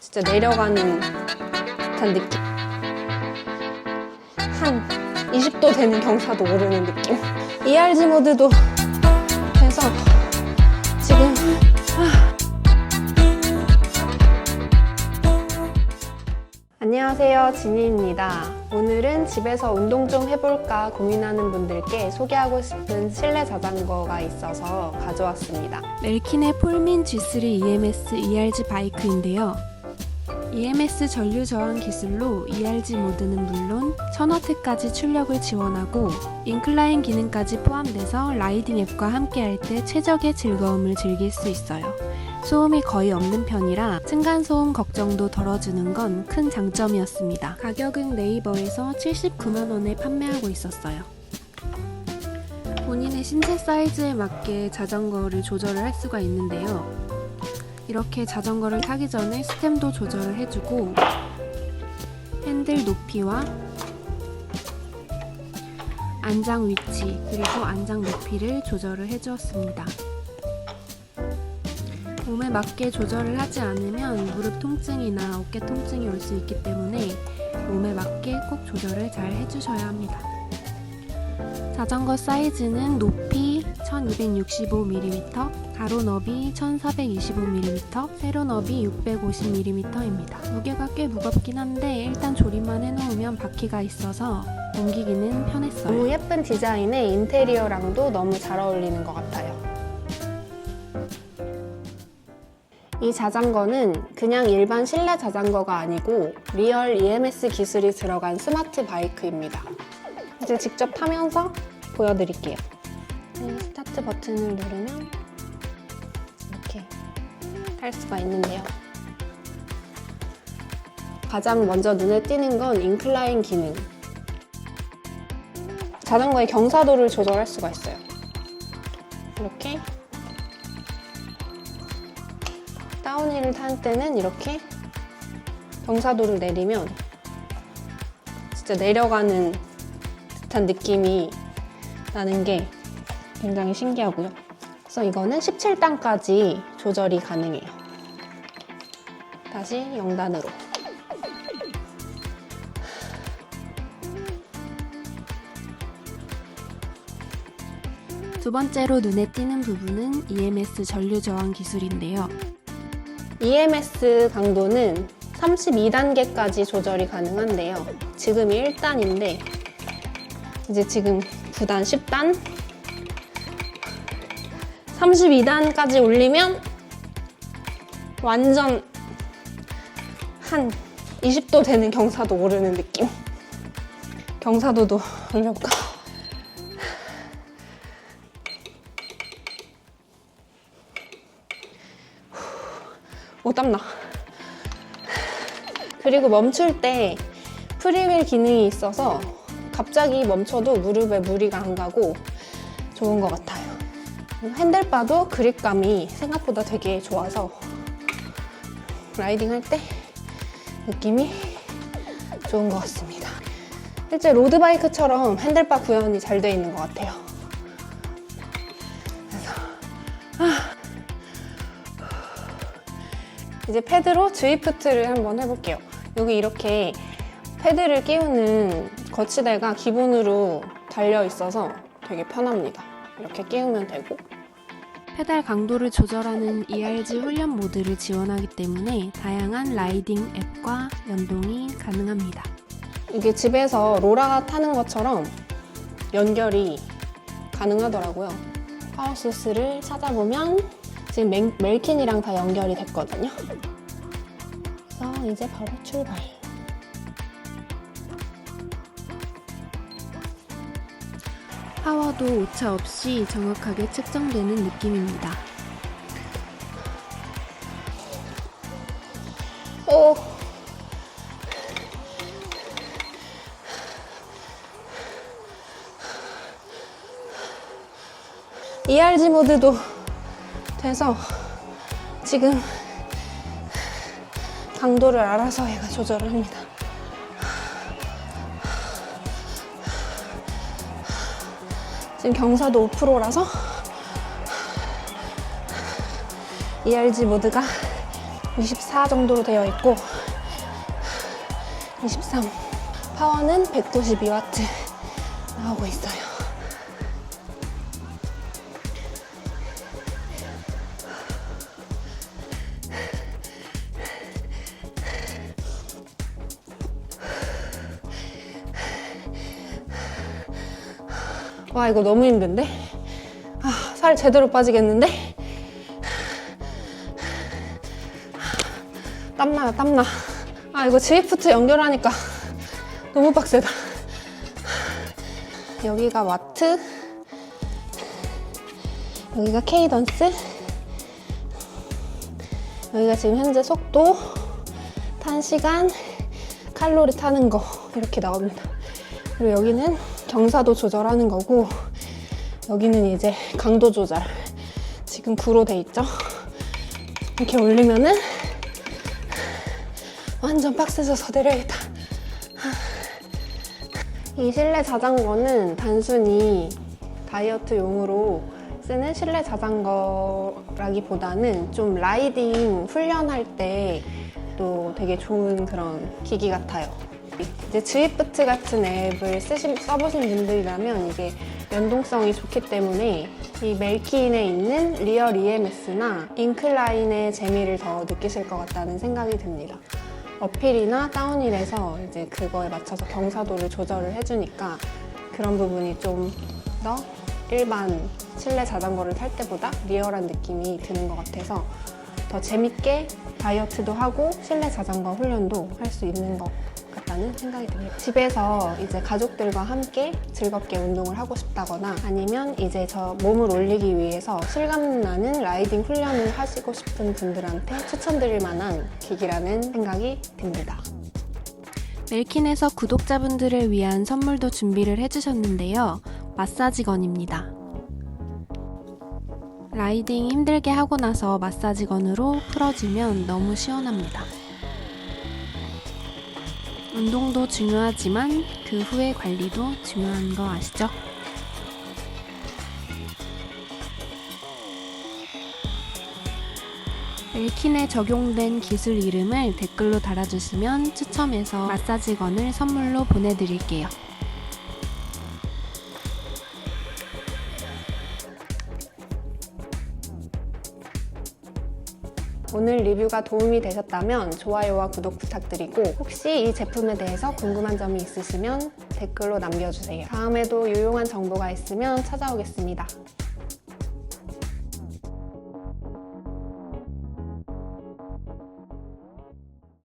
진짜 내려가는 듯한 느낌. 한 20도 되는 경사도 오르는 느낌. ERG 모드도 돼서 지금 안녕하세요. 지니입니다. 오늘은 집에서 운동 좀 해볼까 고민하는 분들께 소개하고 싶은 실내 자전거가 있어서 가져왔습니다. 멜킨의 폴민 G3 EMS ERG 바이크인데요. EMS 전류 저항 기술로 ERG 모드는 물론 1000W까지 출력을 지원하고 인클라인 기능까지 포함돼서 라이딩 앱과 함께할 때 최적의 즐거움을 즐길 수 있어요. 소음이 거의 없는 편이라 층간소음 걱정도 덜어주는 건 큰 장점이었습니다. 가격은 네이버에서 79만원에 판매하고 있었어요. 본인의 신체 사이즈에 맞게 자전거를 조절을 할 수가 있는데요. 이렇게 자전거를 타기 전에 스템도 조절을 해주고 핸들 높이와 안장 위치 그리고 안장 높이를 조절을 해주었습니다. 몸에 맞게 조절을 하지 않으면 무릎 통증이나 어깨 통증이 올 수 있기 때문에 몸에 맞게 꼭 조절을 잘 해주셔야 합니다. 자전거 사이즈는 높이 1265mm, 가로 너비 1425mm, 세로 너비 650mm입니다. 무게가 꽤 무겁긴 한데 일단 조립만 해놓으면 바퀴가 있어서 옮기기는 편했어요. 너무 예쁜 디자인에 인테리어랑도 너무 잘 어울리는 것 같아요. 이 자전거는 그냥 일반 실내 자전거가 아니고 리얼 EMS 기술이 들어간 스마트 바이크입니다. 이제 직접 타면서 보여드릴게요. 이 스타트 버튼을 누르면 이렇게 탈 수가 있는데요. 가장 먼저 눈에 띄는 건 인클라인 기능. 자전거의 경사도를 조절할 수가 있어요. 이렇게 다운힐을 탈 때는 이렇게 경사도를 내리면 진짜 내려가는 듯한 느낌이 나는 게 굉장히 신기하고요. 그래서 이거는 17단까지 조절이 가능해요. 다시 0단으로. 두 번째로 눈에 띄는 부분은 EMS 전류 저항 기술인데요. EMS 강도는 32단계까지 조절이 가능한데요. 지금이 1단인데 이제 지금 9단, 10단 32단까지 올리면 완전 한 20도 되는 경사도 오르는 느낌. 경사도도 올려볼까? 오 땀나. 그리고 멈출 때 프리휠 기능이 있어서 갑자기 멈춰도 무릎에 무리가 안 가고 좋은 것 같아요. 핸들바도 그립감이 생각보다 되게 좋아서 라이딩 할 때 느낌이 좋은 것 같습니다. 실제 로드바이크처럼 핸들바 구현이 잘 되어 있는 것 같아요. 이제 패드로 드리프트를 한번 해볼게요. 여기 이렇게 패드를 끼우는 거치대가 기본으로 달려 있어서 되게 편합니다. 이렇게 끼우면 되고 페달 강도를 조절하는 ERG 훈련 모드를 지원하기 때문에 다양한 라이딩 앱과 연동이 가능합니다. 이게 집에서 로라가 타는 것처럼 연결이 가능하더라고요. 파워소스를 찾아보면 지금 멜, 멜킨이랑 다 연결이 됐거든요. 그래서 이제 바로 출발. 파워도 오차 없이 정확하게 측정되는 느낌입니다. 오. ERG 모드도 돼서 지금 강도를 알아서 얘가 조절을 합니다. 지금 경사도 5%라서 ERG 모드가 24 정도로 되어 있고 23 파워는 192와트 나오고 있어요. 와 이거 너무 힘든데? 아, 살 제대로 빠지겠는데? 땀나요 땀나 아 이거 지휘프트 연결하니까 너무 빡세다 여기가 와트 여기가 케이던스 여기가 지금 현재 속도 탄 시간 칼로리 타는 거 이렇게 나옵니다 그리고 여기는 경사도 조절하는 거고 여기는 이제 강도 조절. 지금 9로 돼 있죠? 이렇게 올리면은 완전 빡세져서 내려야겠다. 이 실내 자전거는 단순히 다이어트용으로 쓰는 실내 자전거라기보다는 좀 라이딩 훈련할 때 또 되게 좋은 그런 기기 같아요. 이제 드위프트 같은 앱을 쓰신, 써보신 분들이라면 이게 연동성이 좋기 때문에 이 멜킨에 있는 리얼 EMS나 인클라인의 재미를 더 느끼실 것 같다는 생각이 듭니다. 어필이나 다운힐에서 이제 그거에 맞춰서 경사도를 조절을 해주니까 그런 부분이 좀 더 일반 실내 자전거를 탈 때보다 리얼한 느낌이 드는 것 같아서 더 재밌게 다이어트도 하고 실내 자전거 훈련도 할 수 있는 것 같다는 생각이 듭니다. 집에서 이제 가족들과 함께 즐겁게 운동을 하고 싶다거나 아니면 이제 저 몸을 올리기 위해서 실감 나는 라이딩 훈련을 하시고 싶은 분들한테 추천드릴 만한 기기라는 생각이 듭니다. 멜킨에서 구독자분들을 위한 선물도 준비를 해주셨는데요. 마사지건입니다. 라이딩 힘들게 하고 나서 마사지건으로 풀어주면 너무 시원합니다. 운동도 중요하지만 그 후의 관리도 중요한 거 아시죠? 멜킨에 적용된 기술 이름을 댓글로 달아주시면 추첨해서 마사지건을 선물로 보내드릴게요. 오늘 리뷰가 도움이 되셨다면 좋아요와 구독 부탁드리고 혹시 이 제품에 대해서 궁금한 점이 있으시면 댓글로 남겨주세요. 다음에도 유용한 정보가 있으면 찾아오겠습니다.